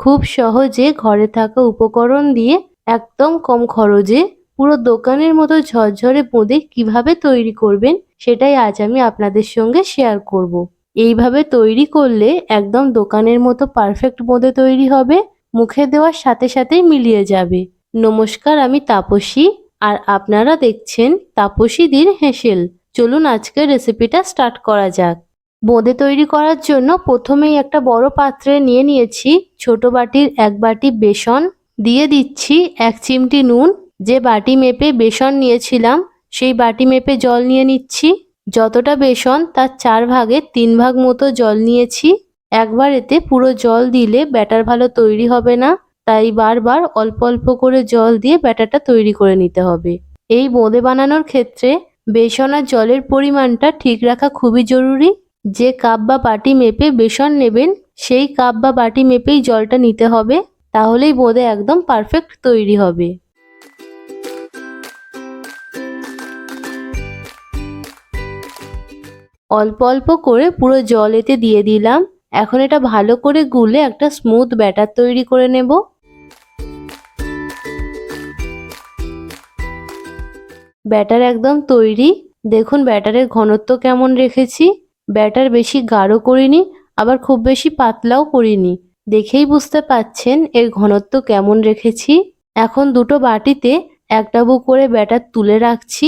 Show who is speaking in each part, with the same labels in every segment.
Speaker 1: খুব সহজে ঘরে থাকা উপকরণ দিয়ে একদম কম খরচে পুরো দোকানের মতো ঝরঝরে বোঁদে কীভাবে তৈরি করবেন সেটাই আজ আমি আপনাদের সঙ্গে শেয়ার করব। এইভাবে তৈরি করলে একদম দোকানের মতো পারফেক্ট বোঁদে তৈরি হবে, মুখে দেওয়ার সাথে সাথেই মিলিয়ে যাবে। নমস্কার, আমি তাপসী আর আপনারা দেখছেন তাপসীদির হেসেল। চলুন আজকের রেসিপিটা স্টার্ট করা যাক। বোঁদে তৈরি করার জন্য প্রথমেই একটা বড় পাত্রে নিয়ে নিয়েছি ছোট বাটির এক বাটি বেসন দিয়ে দিচ্ছি, এক চিমটি নুন। যে বাটি মেপে বেসন নিয়েছিলাম, সেই বাটি মেপে জল নিয়ে নিচ্ছি। যতটা বেসন, তার চার ভাগে তিন ভাগ মতো জল নিয়েছি। একবার এতে পুরো জল দিলে ব্যাটার ভালো তৈরি হবে না, তাই বারবার অল্প অল্প করে জল দিয়ে ব্যাটারটা তৈরি করে নিতে হবে। এই বোঁদে বানানোর ক্ষেত্রে বেসন আর জলের পরিমাণটা ঠিক রাখা খুবই জরুরি। যে কাপ বা বাটি মেপে বেসন নেবেন সেই কাপ বা বাটি মেপেই জলটা নিতে হবে, তাহলেই বোঁদে একদম পারফেক্ট তৈরি হবে। অল্প অল্প করে পুরো জল এতে দিয়ে দিলাম। এখন এটা ভালো করে গুলে একটা স্মুথ ব্যাটার তৈরি করে নেব। ব্যাটার একদম তৈরি। দেখুন ব্যাটারের ঘনত্ব কেমন রেখেছি। ব্যাটার বেশি গাঢ় করিনি আবার খুব বেশি পাতলাও করিনি। দেখেই বুঝতে পাচ্ছেন এর ঘনত্ব কেমন রেখেছি। এখন দুটো বাটিতে এক ডাবু করে ব্যাটার তুলে রাখছি।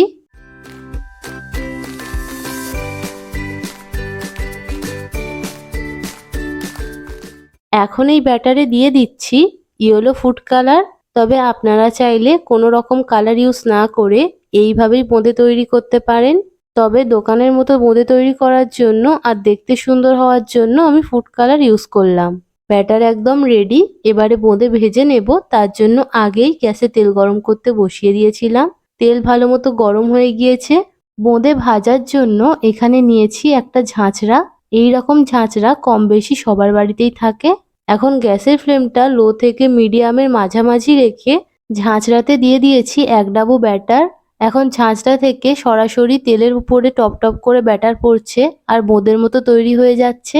Speaker 1: এখন এই ব্যাটারে দিয়ে দিচ্ছি ইয়েলো ফুড কালার। তবে আপনারা চাইলে কোনো রকম কালার ইউজ না করে এইভাবেই বোঁদে তৈরি করতে পারেন। তবে দোকানের মতো বোঁদে তৈরি করার জন্য আর দেখতে সুন্দর হওয়ার জন্য আমি ফুড কালার ইউজ করলাম। ব্যাটার একদম রেডি এবারে বোঁদে ভেজে নেব, তার জন্য আগেই গ্যাসে তেল গরম করতে বসিয়ে দিয়েছিলাম। তেল ভালো মতো গরম হয়ে গিয়েছে। বোঁদে ভাজার জন্য এখানে নিয়েছি একটা ঝাঁঝরা এই রকম ঝাঁঝরা কম বেশি সবার বাড়িতেই থাকে। এখন গ্যাসের ফ্লেমটা লো থেকে মিডিয়ামের মাঝামাঝি রেখে ঝাঁঝরাতে দিয়ে দিয়েছি এক ডাবু ব্যাটার এখন ছাঁচটা থেকে সরাসরি তেলের উপরে টপ টপ করে ব্যাটার পড়ছে আর বোঁদের মতো তৈরি হয়ে যাচ্ছে।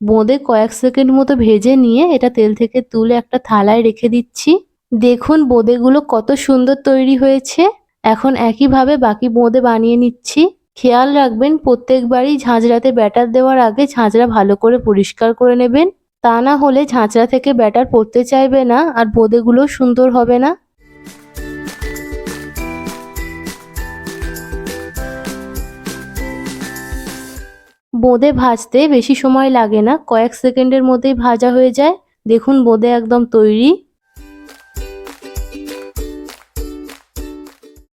Speaker 1: বোঁদে কয়েক সেকেন্ড মতো ভেজে নিয়ে এটা তেল থেকে তুলে একটা থালায় রেখে দিচ্ছি। দেখুন বোঁদেগুলো কত সুন্দর তৈরি হয়েছে। এখন একইভাবে বাকি বোঁদে বানিয়ে নিচ্ছি। খেয়াল রাখবেন, প্রত্যেকবারই ঝাঁঝরাতে ব্যাটার দেওয়ার আগে ঝাঁঝরা ভালো করে পরিষ্কার করে নেবেন। তা না হলে ঝাঁঝরা থেকে ব্যাটার পড়তে চাইবে না আর বোঁদেগুলো সুন্দর হবে না। বোঁদে ভাজতে বেশি সময় লাগে না, কয়েক সেকেন্ডের মধ্যেই ভাজা হয়ে যায়। দেখুন বোঁদে একদম তৈরি।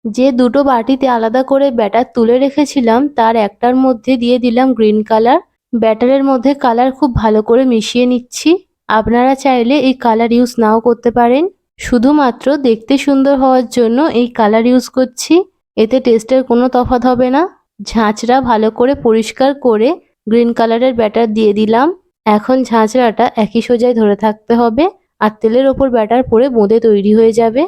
Speaker 1: যে দুটো বাটিতে আলাদা করে ব্যাটার তুলে রেখেছিলাম, তার একটার মধ্যে দিয়ে দিলাম গ্রিন কালার। ব্যাটারের মধ্যে কালার খুব ভালো করে মিশিয়ে নিচ্ছি। আপনারা চাইলে এই কালার ইউজ নাও করতে পারেন। শুধুমাত্র দেখতে সুন্দর হওয়ার জন্য এই কালার ইউজ করছি। এতে টেস্টের কোনো তফাৎ হবে না। ঝাঁঝরা ভালো করে পরিষ্কার করে গ্রিন কালারের ব্যাটার দিয়ে দিলাম। এখন ঝাঁঝরাটা একই সোজায় ধরে থাকতে হবে। আর তেলের ওপর ব্যাটার পরে বোঁদে তৈরি হয়ে যাবে।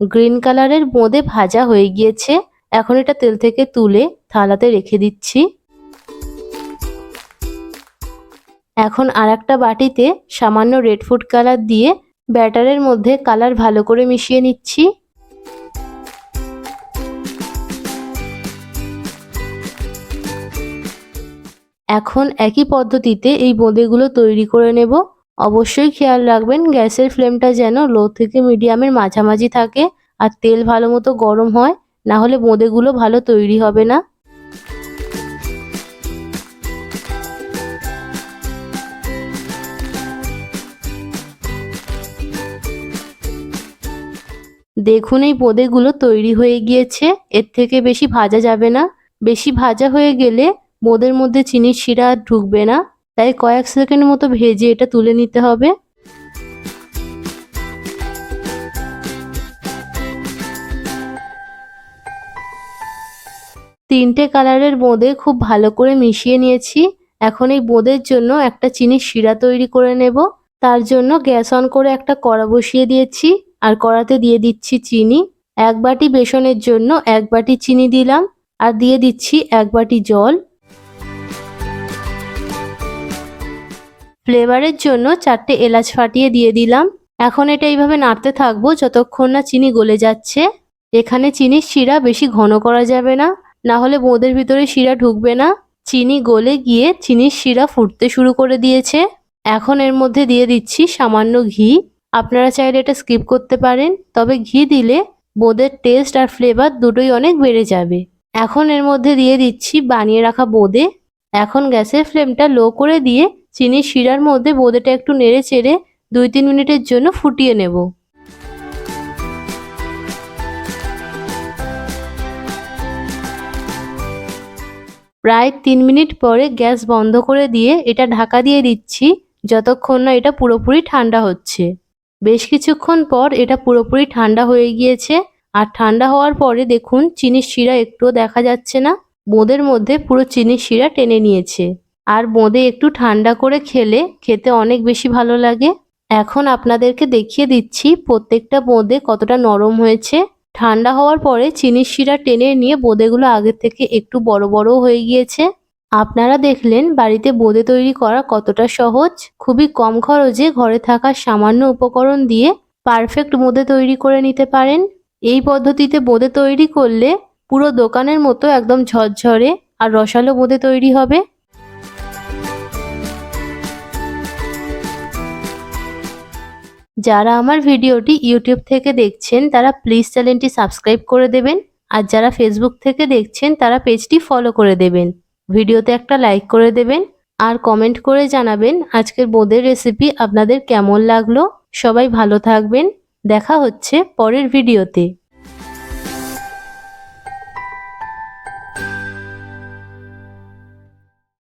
Speaker 1: গ্রিন কালারের বোঁদে ভাজা হয়ে গিয়েছে। এখন এটা তেল থেকে তুলে থালাতে রেখে দিচ্ছি। এখন আর একটা বাটিতে সামান্য রেড ফুড কালার দিয়ে ব্যাটারের মধ্যে কালার ভালো করে মিশিয়ে নিচ্ছি। এখন একই পদ্ধতিতে এই বোঁদেগুলো তৈরি করে নেব। অবশ্যই খেয়াল রাখবেন, গ্যাসের ফ্লেমটা যেন লো থেকে মিডিয়ামের মাঝামাঝি থাকে আর তেল ভালো মতো গরম হয়, না হলে বোঁদেগুলো ভালো তৈরি হবে না। দেখুন এই বোঁদেগুলো তৈরি হয়ে গিয়েছে, এর থেকে বেশি ভাজা যাবে না। বেশি ভাজা হয়ে গেলে বোঁদের মধ্যে চিনির শিরা ঢুকবে না। তাই কয়েক সেকেন্ড মতো ভেজে এটা তুলে নিতে হবে। তিনটে কালারের বোঁদে খুব ভালো করে মিশিয়ে নিয়েছি। এখন এই বোঁদের জন্য একটা চিনির শিরা তৈরি করে নেব। তার জন্য গ্যাস অন করে একটা কড়া বসিয়ে দিয়েছি আর কড়াতে দিয়ে দিচ্ছি চিনি। এক বাটি বেসনের জন্য এক বাটি চিনি দিলাম আর দিয়ে দিচ্ছি এক বাটি জল। ফ্লেভারের জন্য চারটে এলাচ ফাটিয়ে দিয়ে দিলাম। এখন এটা এইভাবে নাড়তে থাকব যতক্ষণ না চিনি গলে যাচ্ছে। এখানে চিনির শিরা বেশি ঘন করা যাবে না না হলে বোঁদের ভিতরে শিরা ঢুকবে না। চিনি গলে গিয়ে চিনির শিরা ফুটতে শুরু করে দিয়েছে। এখন এর মধ্যে দিয়ে দিচ্ছি সামান্য ঘি। আপনারা চাইলে এটা স্কিপ করতে পারেন, তবে ঘি দিলে বোঁদের টেস্ট আর ফ্লেভার দুটোই অনেক বেড়ে যাবে। এখন এর মধ্যে দিয়ে দিচ্ছি বানিয়ে রাখা বোঁদে এখন গ্যাসের ফ্লেমটা লো করে দিয়ে চিনির শিরার মধ্যে বোঁদেটা একটু নেড়ে চেড়ে দুই তিন মিনিটের জন্য ফুটিয়ে নেব। প্রায় তিন মিনিট পরে গ্যাস বন্ধ করে দিয়ে এটা ঢাকা দিয়ে দিচ্ছি, যতক্ষণ না এটা পুরোপুরি ঠান্ডা হচ্ছে। বেশ কিছুক্ষণ পর এটা পুরোপুরি ঠান্ডা হয়ে গিয়েছে, আর ঠান্ডা হওয়ার পরে দেখুন, চিনির শিরা একটুও দেখা যাচ্ছে না। বোঁদের মধ্যে পুরো চিনির শিরা টেনে নিয়েছে। আর বোঁদে একটু ঠান্ডা করে খেলে খেতে অনেক বেশি ভালো লাগে। এখন আপনাদেরকে দেখিয়ে দিচ্ছি প্রত্যেকটা বোঁদে কতটা নরম হয়েছে। ঠান্ডা হওয়ার পরে চিনির শিরা টেনে নিয়ে বোঁদেগুলো আগের থেকে একটু বড় বড় হয়ে গিয়েছে। আপনারা দেখলেন বাড়িতে বোঁদে তৈরি করা কতটা সহজ। খুবই কম খরচে ঘরে থাকা সামান্য উপকরণ দিয়ে পারফেক্ট বোঁদে তৈরি করে নিতে পারেন। এই পদ্ধতিতে বোঁদে তৈরি করলে পুরো দোকানের মতো একদম ঝরঝরে আর রসালো বোঁদে তৈরি হবে। যারা আমার ভিডিওটি ইউটিউব থেকে দেখছেন, তারা প্লিজ চ্যানেলটি সাবস্ক্রাইব করে দেবেন। আর যারা ফেসবুক থেকে দেখছেন, তারা পেজটি ফলো করে দেবেন। ভিডিওতে একটা লাইক করে দেবেন আর কমেন্ট করে জানাবেন আজকের বোঁদের রেসিপি আপনাদের কেমন লাগল। সবাই ভালো থাকবেন। দেখা হচ্ছে পরের ভিডিওতে।